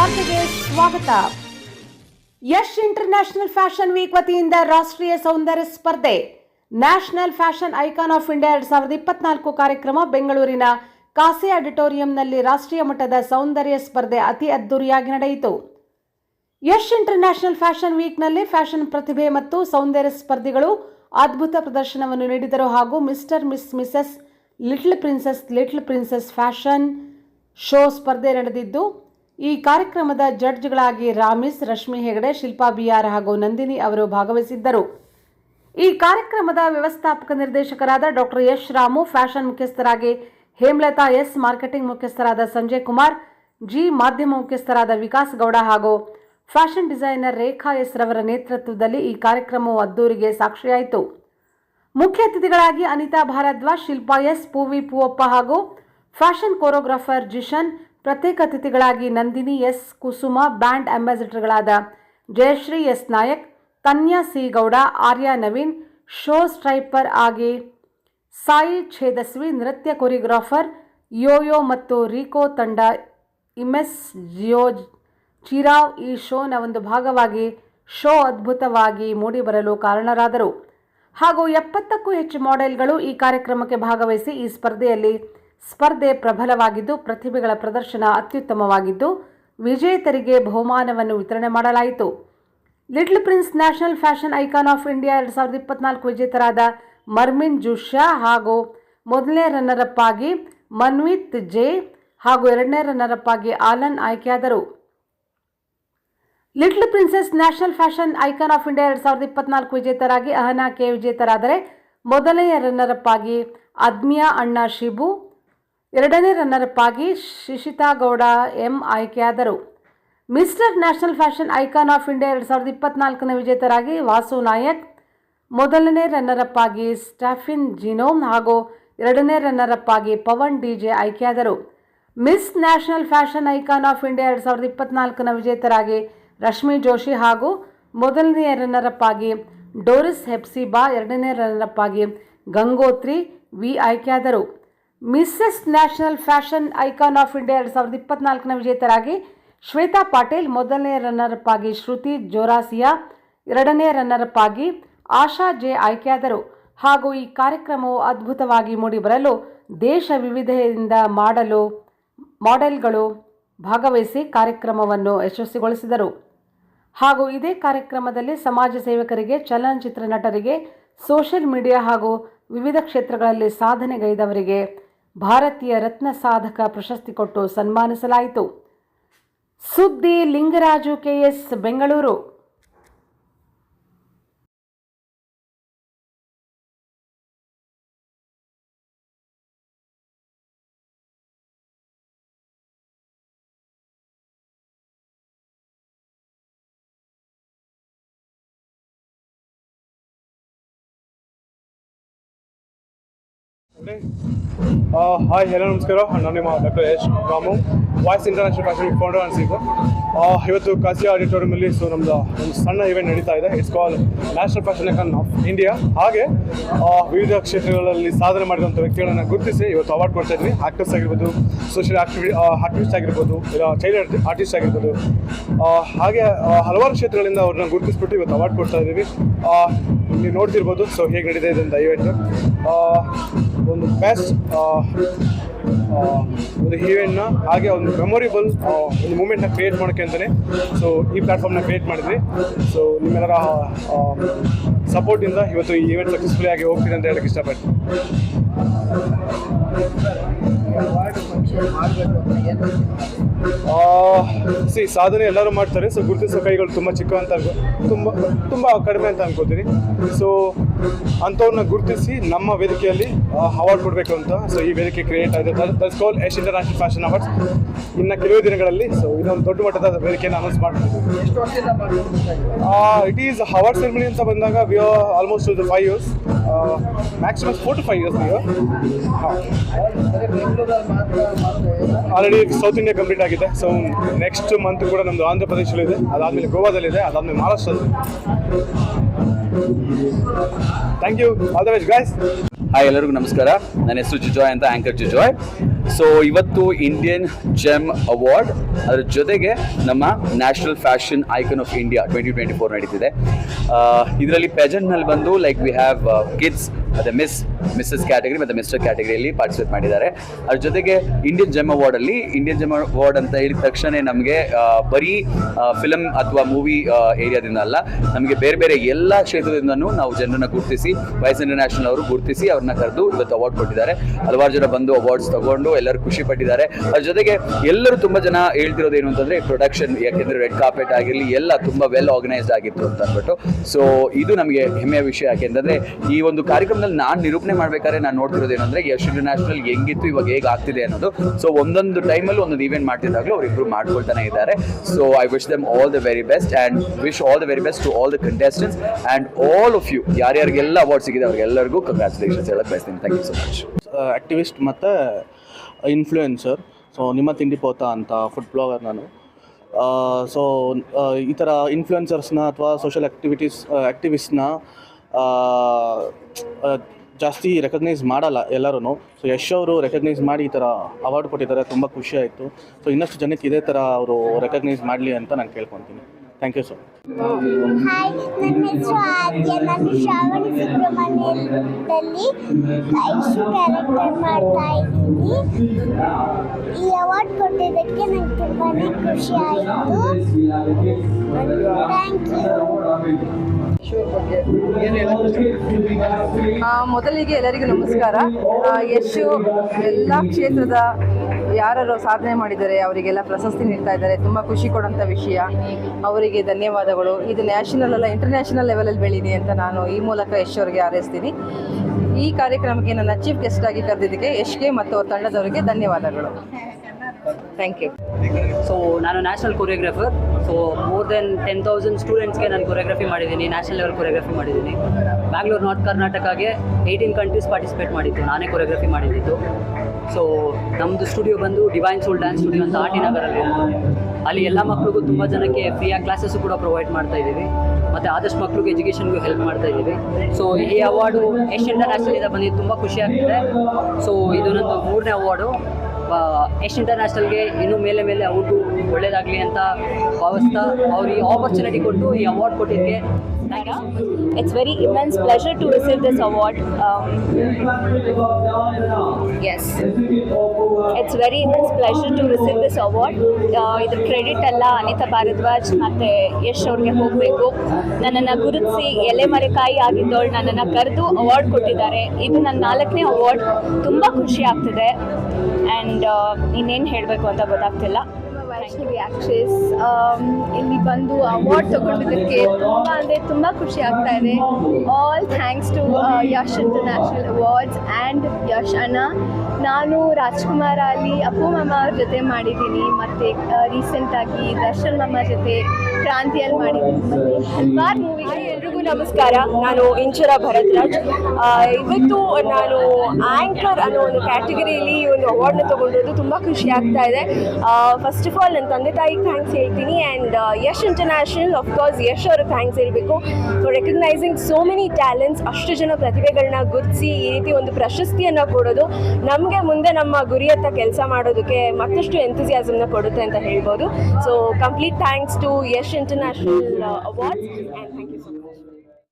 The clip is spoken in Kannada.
ವಾರ್ತೆಗೆ ಸ್ವಾಗತ. ಯಶ್ ಇಂಟರ್ನ್ಯಾಷನಲ್ ಫ್ಯಾಷನ್ ವೀಕ್ ವತಿಯಿಂದ ರಾಷ್ಟ್ರೀಯ ಸೌಂದರ್ಯ ಸ್ಪರ್ಧೆ. National fashion icon of India ಎರಡ್ ಸಾವಿರದ ಇಪ್ಪತ್ನಾಲ್ಕು ಕಾರ್ಯಕ್ರಮ ಬೆಂಗಳೂರಿನ ಕಾಸಿ ಆಡಿಟೋರಿಯಂನಲ್ಲಿ ರಾಷ್ಟ್ರೀಯ ಮಟ್ಟದ ಸೌಂದರ್ಯ ಸ್ಪರ್ಧೆ ಅತಿ ಅದ್ದೂರಿಯಾಗಿ ನಡೆಯಿತು. ಯಶ್ ಇಂಟರ್ನ್ಯಾಷನಲ್ ಫ್ಯಾಷನ್ ವೀಕ್ನಲ್ಲಿ ಫ್ಯಾಷನ್ ಪ್ರತಿಭೆ ಮತ್ತು ಸೌಂದರ್ಯ ಸ್ಪರ್ಧಿಗಳು ಅದ್ಭುತ ಪ್ರದರ್ಶನವನ್ನು ನೀಡಿದರು ಹಾಗೂ mister, miss, Mrs, little princess little princess fashion show ಸ್ಪರ್ಧೆ ನಡೆದಿದ್ದು ಈ ಕಾರ್ಯಕ್ರಮದ ಜಡ್ಜ್ಗಳಾಗಿ ರಾಮಿಸ್, ರಶ್ಮಿ ಹೆಗಡೆ, ಶಿಲ್ಪಾ ಬಿಆರ್ ಹಾಗೂ ನಂದಿನಿ ಅವರು ಭಾಗವಹಿಸಿದ್ದರು. ಈ ಕಾರ್ಯಕ್ರಮದ ವ್ಯವಸ್ಥಾಪಕ ನಿರ್ದೇಶಕರಾದ ಡಾಕ್ಟರ್ ಯಶ್ ರಾಮು, ಫ್ಯಾಷನ್ ಮುಖ್ಯಸ್ಥರಾಗಿ ಹೇಮಲತಾ ಎಸ್, ಮಾರ್ಕೆಟಿಂಗ್ ಮುಖ್ಯಸ್ಥರಾದ ಸಂಜಯ್ ಕುಮಾರ್, ಜಿ ಮಾಧ್ಯಮ ಮುಖ್ಯಸ್ಥರಾದ ವಿಕಾಸ್ ಗೌಡ ಹಾಗೂ ಫ್ಯಾಷನ್ ಡಿಸೈನರ್ ರೇಖಾ ಎಸ್ ರವರ ನೇತೃತ್ವದಲ್ಲಿ ಈ ಕಾರ್ಯಕ್ರಮವು ಅದ್ದೂರಿಗೆ ಸಾಕ್ಷಿಯಾಯಿತು. ಮುಖ್ಯ ಅತಿಥಿಗಳಾಗಿ ಅನಿತಾ ಭಾರದ್ವಾಜ್, ಶಿಲ್ಪಾ ಎಸ್, ಪೂವಿ ಪೂವಪ್ಪ ಹಾಗೂ ಫ್ಯಾಷನ್ ಕೋರಿಯೋಗ್ರಾಫರ್ ಜಿಶನ್ ಪ್ರತ್ಯೇಕ ಅತಿಥಿಗಳಾಗಿ Nandini S. Kusuma, band ಅಂಬಾಸಿಡರ್ಗಳಾದ Jayashree S. Nayak, Tanya C. Gowda, Arya Naveen, showstopper ಆಗಿ ಸಾಯಿ ಛೇದಸ್ವಿ, ನೃತ್ಯ ಕೊರಿಯೋಗ್ರಾಫರ್ ಯೋಯೋ ಮತ್ತು ರೀಕೋ ತಂಡ ಇಮೆಸ್ ಜಿಯೋ ಚಿರಾವ್ ಈ ಶೋನ ಒಂದು ಭಾಗವಾಗಿ ಶೋ ಅದ್ಭುತವಾಗಿ ಮೂಡಿಬರಲು ಕಾರಣರಾದರು. ಹಾಗೂ ಎಪ್ಪತ್ತಕ್ಕೂ ಹೆಚ್ಚು ಮಾಡೆಲ್ಗಳು ಈ ಕಾರ್ಯಕ್ರಮಕ್ಕೆ ಭಾಗವಹಿಸಿ ಈ ಸ್ಪರ್ಧೆಯಲ್ಲಿ ಸ್ಪರ್ಧೆ ಪ್ರಬಲವಾಗಿದ್ದು, ಪ್ರತಿಭೆಗಳ ಪ್ರದರ್ಶನ ಅತ್ಯುತ್ತಮವಾಗಿದ್ದು, ವಿಜೇತರಿಗೆ ಬಹುಮಾನವನ್ನು ವಿತರಣೆ ಮಾಡಲಾಯಿತು. Little prince national fashion icon of India ಎರಡು ಸಾವಿರದ ಇಪ್ಪತ್ನಾಲ್ಕು ವಿಜೇತರಾದ ಮರ್ಮಿನ್ ಜುಷಾ ಹಾಗೂ ಮೊದಲನೇ ರನ್ನರಪ್ ಆಗಿ ಮನ್ವಿತ್ ಜೆ ಹಾಗೂ ಎರಡನೇ ರನ್ನರಪ್ ಆಗಿ ಆಲನ್ ಆಯ್ಕೆಯಾದರು. Little princess national fashion icon of India ಎರಡು ಸಾವಿರದ ಇಪ್ಪತ್ನಾಲ್ಕು ವಿಜೇತರಾಗಿ ಅಹನಾ ಕೆ ವಿಜೇತರಾದರೆ ಮೊದಲನೆಯ ರನ್ನರಪ್ ಆಗಿ ಅದ್ಮಿಯಾ ಅಣ್ಣ ಶಿಬು ಎರಡನೇ ರನ್ನರ್ ಅಪ್ ಆಗಿ ಶಿಶಿತಾ ಗೌಡ ಎಂ ಆಯ್ಕೆಯಾದರು. Mister national fashion icon of India ಎರಡು ಸಾವಿರದ ಇಪ್ಪತ್ನಾಲ್ಕನೇ ವಿಜೇತರಾಗಿ ವಾಸು ನಾಯಕ್, ಮೊದಲನೇ ರನ್ನರ್ ಅಪ್ ಆಗಿ ಸ್ಟಾಫಿನ್ ಜಿನೋಮ್ ಹಾಗೂ ಎರಡನೇ ರನ್ನರ್ ಅಪ್ ಆಗಿ ಪವನ್ ಡಿಜೆ ಆಯ್ಕೆಯಾದರು. Miss national fashion icon of India ಎರಡು ಸಾವಿರದ ಇಪ್ಪತ್ನಾಲ್ಕನ ವಿಜೇತರಾಗಿ ರಶ್ಮಿ ಜೋಶಿ ಹಾಗೂ ಮೊದಲನೆಯ ರನ್ನರ್ ಅಪ್ ಆಗಿ ಡೋರಿಸ್ ಹೆಪ್ಸಿಬಾ ಎರಡನೇ ರನ್ನರ್ ಅಪ್ ಆಗಿ ಗಂಗೋತ್ರಿ ವಿ ಆಯ್ಕೆಯಾದರು. Mrs national fashion icon of India ಎರಡು ಸಾವಿರದ ಇಪ್ಪತ್ನಾಲ್ಕನ ವಿಜೇತರಾಗಿ ಶ್ವೇತಾ ಪಾಟೀಲ್ ಮೊದಲನೇ ರನ್ನರ್ ಅಪ್ ಆಗಿ ಶ್ರುತಿ ಜೋರಾಸಿಯಾ ಎರಡನೇ ರನ್ನರ್ ಅಪ್ ಆಗಿ ಆಶಾ ಜೆ ಆಯ್ಕೆಯಾದರು. ಹಾಗೂ ಈ ಕಾರ್ಯಕ್ರಮವು ಅದ್ಭುತವಾಗಿ ಮೂಡಿಬರಲು ದೇಶ ವಿವಿಧೆಯಿಂದ ಮಾಡಲು ಮಾಡೆಲ್ಗಳು ಭಾಗವಹಿಸಿ ಕಾರ್ಯಕ್ರಮವನ್ನು ಯಶಸ್ವಿಗೊಳಿಸಿದರು. ಹಾಗೂ ಇದೇ ಕಾರ್ಯಕ್ರಮದಲ್ಲಿ ಸಮಾಜ ಸೇವಕರಿಗೆ, ಚಲನಚಿತ್ರ ನಟರಿಗೆ ಸೋಷಿಯಲ್ ಮೀಡಿಯಾ ಹಾಗೂ ವಿವಿಧ ಕ್ಷೇತ್ರಗಳಲ್ಲಿ ಸಾಧನೆಗೈದವರಿಗೆ ಭಾರತೀಯ ರತ್ನ ಸಾಧಕ ಪ್ರಶಸ್ತಿ ಕೊಟ್ಟು ಸನ್ಮಾನಿಸಲಾಯಿತು. ಸುದ್ದಿ Lingaraju KS Bengaluru. Hi hello ನಮಸ್ಕಾರ ನಾನು ನಿಮ್ಮ doctor Yash Ramu voice international fashion founder ಅಂತ ಸಿಗು ಇವತ್ತು ಕಾಸಿ ಆಡಿಟೋರಿಯಮಲ್ಲಿ ಸೊ ನಮ್ದು ಒಂದು ಸಣ್ಣ ಇವೆಂಟ್ ನಡೀತಾ ಇದೆ. It's call national fashion icon of India ಹಾಗೆ ವಿವಿಧ ಕ್ಷೇತ್ರಗಳಲ್ಲಿ ಸಾಧನೆ ಮಾಡಿದಂಥ ವ್ಯಕ್ತಿಗಳನ್ನು ಗುರುತಿಸಿ ಇವತ್ತು ಅವಾರ್ಡ್ ಕೊಡ್ತಾ ಇದ್ವಿ. ಆಕ್ಟರ್ಸ್ ಆಗಿರ್ಬೋದು ಸೋಷಿಯಲ್ ಆಕ್ಟಿವಿ ಆಕ್ಟಿವಿಸ್ಟ್ ಆಗಿರ್ಬೋದು, ಇಲ್ಲ ಚೈಲ್ಡ್ ಆರ್ಟಿಸ್ಟ್ ಆಗಿರ್ಬೋದು. ಹಾಗೆ ಹಲವಾರು ಕ್ಷೇತ್ರಗಳಿಂದ ಅವ್ರನ್ನ ಗುರುತಿಸ್ಬಿಟ್ಟು ಇವತ್ತು ಅವಾರ್ಡ್ ಕೊಡ್ತಾ ಇದ್ದೀವಿ. ನೀವು ನೋಡ್ತಿರ್ಬೋದು ಸೊ ಹೇಗೆ ನಡೀತಾ ಇದೆ ಅಂತ ಇವೆಂಟ್ ಒಂದು ಬೆಸ್ಟ್ ಒಂದು ಹೀರೋಯಿನ್ನ ಹಾಗೆ ಒಂದು ಮೆಮೊರಿಬಲ್ ಒಂದು ಮೂಮೆಂಟ್ನ ಕ್ರಿಯೇಟ್ ಮಾಡೋಕ್ಕೆ ಅಂತಲೇ ಸೊ ಈ ಪ್ಲಾಟ್ಫಾರ್ಮ್ನ ಕ್ರಿಯೇಟ್ ಮಾಡಿದ್ವಿ. ಸೊ ನಿಮ್ಮೆಲ್ಲರ ಸಪೋರ್ಟಿಂದ ಇವತ್ತು ಈ ಈವೆಂಟ್ ಸಕ್ಸಸ್ಫುಲಿ ಆಗಿ ಹೋಗ್ತೀನಿ ಅಂತ ಹೇಳಕ್ಕೆ ಇಷ್ಟಪಡ್ತೀನಿ. ಸಿ ಸಾಧನೆ ಎಲ್ಲರೂ ಮಾಡ್ತಾರೆ. ಸೊ ಗುರುತಿಸೋ ಕೈಗಳು ತುಂಬ ಚಿಕ್ಕ ಅಂತ ಅನ್ಕೋ ತುಂಬ ತುಂಬ ಕಡಿಮೆ ಅಂತ ಅನ್ಕೋತೀನಿ. ಸೊ ಅಂಥವ್ರನ್ನ ಗುರುತಿಸಿ ನಮ್ಮ ವೇದಿಕೆಯಲ್ಲಿ ಅವಾರ್ಡ್ ಕೊಡಬೇಕು ಅಂತ. ಸೊ ಈ ವೇದಿಕೆ ಕ್ರಿಯೇಟ್ ಆಗಿದೆ. That's call as international fashion awards ಇನ್ನು ಕೆಲವು ದಿನಗಳಲ್ಲಿ ಸೊ ಇದೊಂದು ದೊಡ್ಡ ಮಟ್ಟದ ವೇದಿಕೆಯನ್ನು ಅನೌನ್ಸ್ ಮಾಡ್ತೀವಿ ಇಟ್ ಈಸ್ ಅವಾರ್ಡ್ ಸೆರೆಮನಿ ಅಂತ ಬಂದಾಗ we are almost two five years maximum four to five years ನೀವು ಆಲ್ರೆಡಿ ಸೌತ್ ಇಂಡಿಯಾ ಕಂಪ್ಲೀಟ್ ಆಗಿದೆ. ಸೊ ನೆಕ್ಸ್ಟ್ ಮಂತ್ ಕೂಡ ನಮ್ದು ಆಂಧ್ರ ಪ್ರದೇಶದಲ್ಲಿದೆ ಅದಾದಮೇಲೆ ಗೋವಾದಲ್ಲಿದೆ ಅದಾದಮೇಲೆ ಮಹಾರಾಷ್ಟ್ರದಲ್ಲಿ thank you all the best guys hi ಎಲ್ಲರಿಗೂ ನಮಸ್ಕಾರ. ನನ್ನ ಹೆಸರು ಜುಜಾಯ್ ಅಂತ ಆಂಕರ್ ಜುಜಾಯ್ ಸೊ ಇವತ್ತು ಇಂಡಿಯನ್ ಜೆಮ್ ಅವಾರ್ಡ್ ಅದರ ಜೊತೆಗೆ ನಮ್ಮ national fashion icon of India twenty twenty four ನಡೀತಿದೆ ಇದರಲ್ಲಿ ಪೆಜೆಂಟ್ನಲ್ಲಿ ಬಂದು ಲೈಕ್ ವಿ ಹ್ಯಾವ್ ಕಿಡ್ಸ್ ಮತ್ತು ಮಿಸ್ ಮಿಸ್ಸಸ್ ಕ್ಯಾಟಗರಿ ಮತ್ತು ಮಿಸ್ಟರ್ ಕ್ಯಾಟಗರಿಯಲ್ಲಿ ಪಾರ್ಟಿಸಿಪೇಟ್ ಮಾಡಿದ್ದಾರೆ. ಅದ್ರ ಜೊತೆಗೆ ಇಂಡಿಯನ್ ಜೆಮ್ ಅವಾರ್ಡಲ್ಲಿ ಇಂಡಿಯನ್ ಜೆಮ್ ಅವಾರ್ಡ್ ಅಂತ ಹೇಳಿದ ತಕ್ಷಣ ನಮಗೆ ಬರೀ ಫಿಲಮ್ ಅಥವಾ ಮೂವಿ ಏರಿಯಾದಿಂದ ಅಲ್ಲ, ನಮಗೆ ಬೇರೆ ಬೇರೆ ಎಲ್ಲ ಕ್ಷೇತ್ರದಿಂದನೂ ನಾವು ಜನರನ್ನ ಗುರುತಿಸಿ ವೈಸ್ ಇಂಟರ್ನ್ಯಾಷನಲ್ ಅವರು ಗುರುತಿಸಿ ಅವ್ರನ್ನ ಕರೆದು ಇವತ್ತು ಅವಾರ್ಡ್ ಕೊಟ್ಟಿದ್ದಾರೆ. ಹಲವಾರು ಜನ ಬಂದು ಅವಾರ್ಡ್ಸ್ ತಗೊಂಡು ಎಲ್ಲರೂ ಖುಷಿ ಪಟ್ಟಿದ್ದಾರೆ. ಅದ್ರ ಜೊತೆಗೆ ಎಲ್ಲರೂ ತುಂಬ ಜನ ಹೇಳ್ತಿರೋದು ಏನು ಅಂತಂದ್ರೆ ಪ್ರೊಡಕ್ಷನ್ ಯಾಕೆಂದ್ರೆ ರೆಡ್ ಕಾರ್ಪೆಟ್ ಆಗಿರಲಿ, ಎಲ್ಲ ತುಂಬ ವೆಲ್ ಆರ್ಗನೈಸ್ಡ್ ಆಗಿತ್ತು ಅಂತ ಅಂದ್ಬಿಟ್ಟು. ಸೊ ಇದು ನಮಗೆ ಹೆಮ್ಮೆಯ ವಿಷಯ. ಯಾಕೆಂದ್ರೆ ಈ ಒಂದು ಕಾರ್ಯಕ್ರಮದಲ್ಲಿ ನಾನು ನಿರೂಪಣೆ ಮಾಡ್ಬೇಕಾದ್ರೆ ನಾನು ನೋಡ್ತಿರೋದು ಏನಂದ್ರೆ ಯಶ್ ಇಂಟರ್ನ್ಯಾಷನಲ್ ಹೆಂಗಿತ್ತು, ಇವಾಗ ಹೇಗೆ ಆಗ್ತಿದೆ ಅನ್ನೋದು. ಸೊ ಒಂದೊಂದು ಟೈಮಲ್ಲಿ ಒಂದೊಂದು ಇವೆಂಟ್ ಮಾಡ್ತಿದ್ದಾಗಲೂ ಅವ್ರು ಇಂಪ್ರೂವ್ ಮಾಡ್ಕೊಳ್ತಾನೆ ಇದ್ದಾರೆ. So I wish them all the very best and wish all the very best to all the contestants and all of you ಯಾರ್ಯಾರಿಗೆಲ್ಲ award ಸಿಗಿದೆ ಅವ್ರಿಗೆಲ್ಲರಿಗೂ ಕಂಗ್ರ್ಯಾಚುಲೇಷನ್ಸ್ ಹೇಳಕ್ ಬಯಸ್ತೀನಿ. Thank you so much activist ಮತ್ತು ಇನ್ಫ್ಲೂಯೆನ್ಸರ್ ಸೊ ನಿಮ್ಮ ತಿಂಡಿ ಪೋತ ಅಂತ ಫುಡ್ ಬ್ಲಾಗರ್ ನಾನು. ಸೊ ಈ ಥರ ಇನ್ಫ್ಲೂಯೆನ್ಸರ್ಸ್ನ ಅಥವಾ ಸೋಷಿಯಲ್ ಆ್ಯಕ್ಟಿವಿಟೀಸ್ ಆ್ಯಕ್ಟಿವಿಸ್ಟ್ನ ಜಾಸ್ತಿ ರೆಕಗ್ನೈಸ್ ಮಾಡಲ್ಲ ಎಲ್ಲರೂ ಸೊ ಯಶ್ ಅವರು ರೆಕಗ್ನೈಸ್ ಮಾಡಿ ಈ ಥರ ಅವಾರ್ಡ್ ಕೊಟ್ಟಿದ್ದಾರೆ, ತುಂಬ ಖುಷಿ ಆಯಿತು. ಸೊ ಇನ್ನಷ್ಟು ಜನಕ್ಕೆ ಇದೇ ಥರ ಅವರು ರೆಕಗ್ನೈಸ್ ಮಾಡಲಿ ಅಂತ ನಾನು ಕೇಳ್ಕೊತೀನಿ. ಥ್ಯಾಂಕ್ ಯು ಸರ್ ಹಾಯ್ ನನ್ನ ಹೆಸರು ಆದ್ಯ. ನಾನು ಶ್ರಾವಣ ಸುಬ್ರಹ್ಮಣ್ಯದಲ್ಲಿ ಐಶು ಕ್ಯಾರೆಕ್ಟರ್ ಮಾಡ್ತಾ ಇದ್ದೀನಿ. ಈ ಅವಾರ್ಡ್ ಕೊಟ್ಟಿದ್ದಕ್ಕೆ ನಂಗೆ ತುಂಬಾ ಖುಷಿ ಆಯಿತು. ಥ್ಯಾಂಕ್ ಯು ಆ, ಮೊದಲಿಗೆ ಎಲ್ಲರಿಗೂ ನಮಸ್ಕಾರ. ಯಶು ಎಲ್ಲ ಕ್ಷೇತ್ರದ ಯಾರು ಸಾಧನೆ ಮಾಡಿದ್ದಾರೆ, ಅವರಿಗೆಲ್ಲ ಪ್ರಶಸ್ತಿ ನೀಡ್ತಾ ಇದ್ದಾರೆ. ತುಂಬ ಖುಷಿ ಕೊಡುವಂಥ ವಿಷಯ. ಅವರಿಗೆ ಧನ್ಯವಾದಗಳು. ಇದು ನ್ಯಾಷನಲ್ ಅಲ್ಲ ಇಂಟರ್ನ್ಯಾಷನಲ್ ಲೆವೆಲಲ್ಲಿ ಬೆಳೀನಿ ಅಂತ ನಾನು ಈ ಮೂಲಕ ಯಶ್ ಅವರಿಗೆ ಹಾರೈಸ್ತೀನಿ. ಈ ಕಾರ್ಯಕ್ರಮಕ್ಕೆ ನನ್ನ ಚೀಫ್ ಗೆಸ್ಟ್ ಆಗಿ ಕರೆದಿದ್ದಕ್ಕೆ ಯಶ್ಗೆ ಮತ್ತು ತಂಡದವರಿಗೆ ಧನ್ಯವಾದಗಳು. ಥ್ಯಾಂಕ್ ಯು ಸೊ ನಾನು national choreographer so more than ten thousand ಸ್ಟೂಡೆಂಟ್ಸ್ಗೆ ನಾನು ಕೊರಿಯೋಗ್ರಫಿ ಮಾಡಿದ್ದೀನಿ ನ್ಯಾಷನಲ್ ಲೆವೆಲ್ ಕೊರಿಯೋಗ್ರಫಿ ಮಾಡಿದ್ದೀನಿ. ಬ್ಯಾಂಗ್ಳೂರು ನಾರ್ತ್ ಕರ್ನಾಟಕಗೆ ಏಯ್ಟೀನ್ ಕಂಟ್ರೀಸ್ ಪಾರ್ಟಿಸಿಪೇಟ್ ಮಾಡಿದ್ದು, ನಾನೇ ಕೊರಿಯೋಗ್ರಫಿ ಮಾಡಿದ್ದು. ಸೊ ನಮ್ಮದು ಸ್ಟುಡಿಯೋ ಬಂದು ಡಿವೈನ್ ಸೋಲ್ ಡ್ಯಾನ್ಸ್ ಸ್ಟುಡಿಯೋ ಅಂತ ಆರ್ ಟಿ ನಗರಲ್ಲಿ ಅಲ್ಲಿ ಎಲ್ಲ ಮಕ್ಕಳಿಗೂ ತುಂಬ ಜನಕ್ಕೆ ಫ್ರೀಯಾಗಿ ಕ್ಲಾಸಸ್ಸು ಕೂಡ ಪ್ರೊವೈಡ್ ಮಾಡ್ತಾ ಇದ್ದೀವಿ. ಮತ್ತು ಆದಷ್ಟು ಮಕ್ಕಳಿಗೆ ಎಜುಕೇಷನ್ಗೂ ಹೆಲ್ಪ್ ಮಾಡ್ತಾ ಇದ್ದೀವಿ. ಸೊ ಈ ಅವಾರ್ಡು ಎಷ್ಟು ಇಂಟರ್ನ್ಯಾಷನಲಿಂದ ಬಂದಿದ್ದು ತುಂಬ ಖುಷಿಯಾಗ್ತಿದೆ ಸೊ ಇದು ನಂದು ಮೂರನೇ ಅವಾರ್ಡು ಎಷ್ಟು ಇಂಟರ್ನ್ಯಾಷನಲ್ಗೆ ಇನ್ನೂ ಮೇಲೆ ಮೇಲೆ ಅವ್ರಿಗೂ ಒಳ್ಳೇದಾಗಲಿ ಅಂತ ಭಾವಿಸ್ತಾ ಈ ಆಪರ್ಚುನಿಟಿ ಕೊಟ್ಟು ಈ ಅವಾರ್ಡ್ ಕೊಟ್ಟಿದ್ದಕ್ಕೆ it's very pleasure to receive this award. Um, yes, it's very immense pleasure to receive this award. Uh, ಇದ್ರ ಕ್ರೆಡಿಟ್ ಎಲ್ಲ ಅನಿತಾ ಭಾರದ್ವಾಜ್ ಮತ್ತೆ ಯಶ್ ಅವ್ರಿಗೆ ಹೋಗಬೇಕು. ನನ್ನನ್ನು ಗುರುತಿಸಿ ಎಲೆ ಮರೆಕಾಯಿ ಆಗಿದ್ದವಳು ನನ್ನನ್ನು ಕರೆದು ಅವಾರ್ಡ್ ಕೊಟ್ಟಿದ್ದಾರೆ. ಇದು ನನ್ನ ನಾಲ್ಕನೇ ಅವಾರ್ಡ್ ತುಂಬ ಖುಷಿ ಆಗ್ತಿದೆ. ಆ್ಯಂಡ್ ಇನ್ನೇನು ಹೇಳಬೇಕು ಅಂತ ಗೊತ್ತಾಗ್ತಿಲ್ಲ. ವೈಷ್ಣವಿ ಆಕ್ಟ್ರೆಸ್ ಇಲ್ಲಿ ಬಂದು ಅವಾರ್ಡ್ ತಗೊಂಡಿದ್ದಕ್ಕೆ ತುಂಬ ಅಂದರೆ ತುಂಬ ಖುಷಿ ಆಗ್ತಾ ಇದೆ. All thanks to Yash international awards and Yash ಅಣ್ಣ ನಾನು ರಾಜ್ಕುಮಾರ್ ಅಲ್ಲಿ ಅಪ್ಪು ಮಾಮ ಅವ್ರ ಜೊತೆ ಮಾಡಿದ್ದೀನಿ. ಮತ್ತು ರೀಸೆಂಟಾಗಿ ದರ್ಶನ್ ಮಾಮ ಜೊತೆ ಕ್ರಾಂತಿಯಲ್ಲಿ ಮಾಡಿದ್ದೀನಿ. ಮತ್ತು ಹಲವಾರು ಎಲ್ರಿಗೂ ನಮಸ್ಕಾರ. ನಾನು ಇಂಚರ ಭರದ್ರಾಜ್ ಆ, ಇವತ್ತು ನಾನು ಆ್ಯಂಕರ್ ಅನ್ನೋ ಒಂದು ಕ್ಯಾಟಗರಿಯಲ್ಲಿ ಈ ಒಂದು ಅವಾರ್ಡ್ನ ತೊಗೊಂಡಿರೋದು ತುಂಬ ಖುಷಿ ಆಗ್ತಾ ಇದೆ. ಫಸ್ಟ್ ಆಫ್ ಆಲ್ ನನ್ನ ತಂದೆ ತಾಯಿಗೆ ಥ್ಯಾಂಕ್ಸ್ ಹೇಳ್ತೀನಿ. And Yash international of course Yash ಅವ್ರಿಗೆ ಥ್ಯಾಂಕ್ಸ್ ಹೇಳಬೇಕು. For recognising so many talents ಅಷ್ಟು ಜನ ಪ್ರತಿಭೆಗಳನ್ನ ಗುರುತಿಸಿ ಈ ರೀತಿ ಒಂದು ಪ್ರಶಸ್ತಿಯನ್ನು ಕೊಡೋದು ನಮಗೆ ಮುಂದೆ ನಮ್ಮ ಗುರಿಯತ್ತ ಕೆಲಸ ಮಾಡೋದಕ್ಕೆ ಮತ್ತಷ್ಟು ಎಂಥಸಿಯಾಸಮ್ನ ಕೊಡುತ್ತೆ ಅಂತ ಹೇಳ್ಬೋದು. So complete thanks to Yash international awards and thank you so much